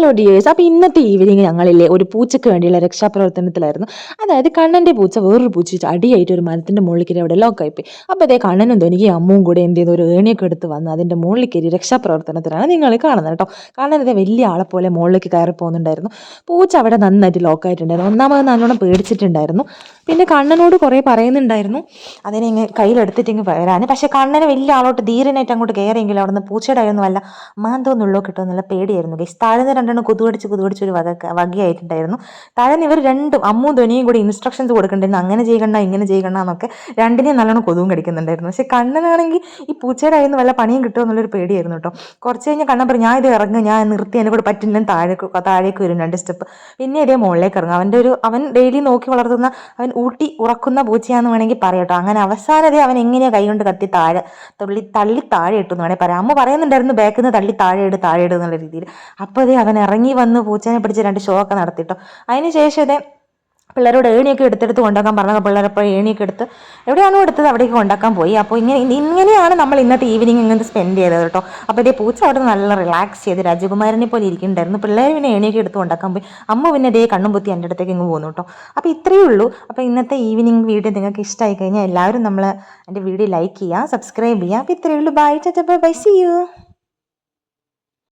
Hello dears അപ്പോൾ ഇന്നത്തെ evening ഞങ്ങളില്ലേ ഒരു പൂച്ചയ്ക്ക് വേണ്ടിയുള്ള രക്ഷാപ്രവർത്തനത്തിലായിരുന്നു. അതായത് കണ്ണന്റെ പൂച്ച വേറൊരു പൂച്ച അടിയായിട്ട് ഒരു മരത്തിന്റെ മുകളിൽ കയറി അവിടെ ലോക്കായി പോയി അപ്പോൾ അതേ കണ്ണനും ധനിക്ക് അമ്മും കൂടെ എന്ത് ചെയ്തു? ഒരു ഏണിയൊക്കെ എടുത്ത് വന്ന് അതിന്റെ മുകളിൽ കയറി രക്ഷാപ്രവർത്തനത്തിലാണ് നിങ്ങൾ കാണുന്നത് കേട്ടോ. കണ്ണനത് വലിയ ആളെ പോലെ മുകളിലേക്ക് കയറി പോകുന്നുണ്ടായിരുന്നു പൂച്ച അവിടെ നന്നായിട്ട് ലോക്കായിട്ടുണ്ടായിരുന്നു ഒന്നാമത് നല്ലോണം പേടിച്ചിട്ടുണ്ടായിരുന്നു. പിന്നെ കണ്ണനോട് കുറേ പറയുന്നുണ്ടായിരുന്നു. അതിനെ ഇങ്ങനെ കയ്യിലെടുത്തിട്ട് ഇങ്ങ് വരാൻ പക്ഷെ കണ്ണനെ വലിയ ആളോട്ട് ധീരനായിട്ട് അങ്ങോട്ട് കയറിയെങ്കിലും അവിടെ നിന്ന് പൂച്ചയുടെ വല്ല മാന്തോന്നുള്ളോ കിട്ടുമോ എന്നുള്ള പേടിയായിരുന്നു ഗൈസ്. താഴ്ന്ന രണ്ടെണ്ണം കുതുകടിച്ച് കുതുകടിച്ച് ഒരു വക വകയായിട്ടുണ്ടായിരുന്നു. താഴ്ന്ന ഇവർ രണ്ടും അമ്മും ധ്വനിയും കൂടി ഇൻസ്ട്രക്ഷൻസ് കൊടുക്കണ്ടായിരുന്നു അങ്ങനെ ചെയ്യണ്ട ഇങ്ങനെ ചെയ്യണ്ട എന്നൊക്കെ രണ്ടിനെയും നല്ലോണം കൊതുവും കടിക്കുന്നുണ്ടായിരുന്നു. പക്ഷെ കണ്ണനാണെങ്കിൽ ഈ പൂച്ചയുടെ ആയിരുന്നു വല്ല പണിയും കിട്ടുമോ എന്നുള്ളൊരു പേടിയായിരുന്നു കേട്ടോ. കുറച്ച് കഴിഞ്ഞാൽ കണ്ണൻ പറഞ്ഞു ഞാൻ ഇത് ഇറങ്ങും ഞാൻ നിർത്തി എന്നെ കൂടെ പറ്റില്ല താഴേക്ക് താഴേക്ക് വരും രണ്ട് സ്റ്റെപ്പ്. പിന്നെ ഇതേ മുകളിലേക്ക് ഇറങ്ങും. അവന്റെ ഒരു അവൻ ഡെയിലി നോക്കി വളർത്തുന്ന അവൻ ഊട്ടി ഉറക്കുന്ന പൂച്ചയാന്ന് വേണമെങ്കിൽ പറയട്ടോ. അങ്ങനെ അവസാനത അവൻ എങ്ങനെയാ കൈകൊണ്ട് കത്തി താഴെ തുള്ളി തള്ളി താഴെ ഇട്ടു എന്ന് വേണമെങ്കിൽ പറയാം. അമ്മ പറയുന്നുണ്ടായിരുന്നു ബാക്കിൽ നിന്ന് തള്ളി താഴെ ഇട് താഴെ ഇടുന്നുള്ള രീതിയിൽ. അപ്പോൾ അതേ അവൻ ഇറങ്ങി വന്ന് പൂച്ചനെ പിടിച്ച് രണ്ട് ഷോ ഒക്കെ നടത്തിട്ടോ. അതിന് ശേഷം ഇതേ പിള്ളേരോട് ഏണിയൊക്കെ എടുത്തെടുത്ത് കൊണ്ടാക്കാൻ പറഞ്ഞത് പിള്ളേരപ്പോൾ ഏണിയൊക്കെ എടുത്ത് എവിടെയാണോ എടുത്തത് അവിടേക്ക് കൊണ്ടാക്കാൻ പോയി. അപ്പോൾ ഇങ്ങനെ ഇങ്ങനെയാണ് നമ്മൾ ഇന്നത്തെ ഈവനിങ് ഇങ്ങനെ സ്പെൻഡ് ചെയ്തത് കേട്ടോ. അപ്പോൾ ഇതേ പൂച്ച അവിടെ നല്ല റിലാക്സ് ചെയ്ത് രാജകുമാരനെ പോലെ ഇരിക്കുന്നുണ്ടായിരുന്നു. പിള്ളേർ പിന്നെ ഏണിയൊക്കെ എടുത്ത് കൊണ്ടാക്കാൻ പോയി. അമ്മ പിന്നെ ഇതേ കണ്ണും പൊത്തി എന്റെ അടുത്തേക്ക് ഇങ്ങ് പോകുന്നു കേട്ടോ. അപ്പോൾ ഇത്രയേ ഉള്ളൂ. അപ്പോൾ ഇന്നത്തെ ഈവനിങ് വീഡിയോ നിങ്ങൾക്ക് ഇഷ്ടമായി കഴിഞ്ഞാൽ എല്ലാവരും നമ്മൾ എന്റെ വീഡിയോ ലൈക്ക് ചെയ്യുക സബ്സ്ക്രൈബ് ചെയ്യുക. അപ്പോൾ ഇത്രയേ ഉള്ളൂ. ബൈ ചച്ച ബൈ സി യു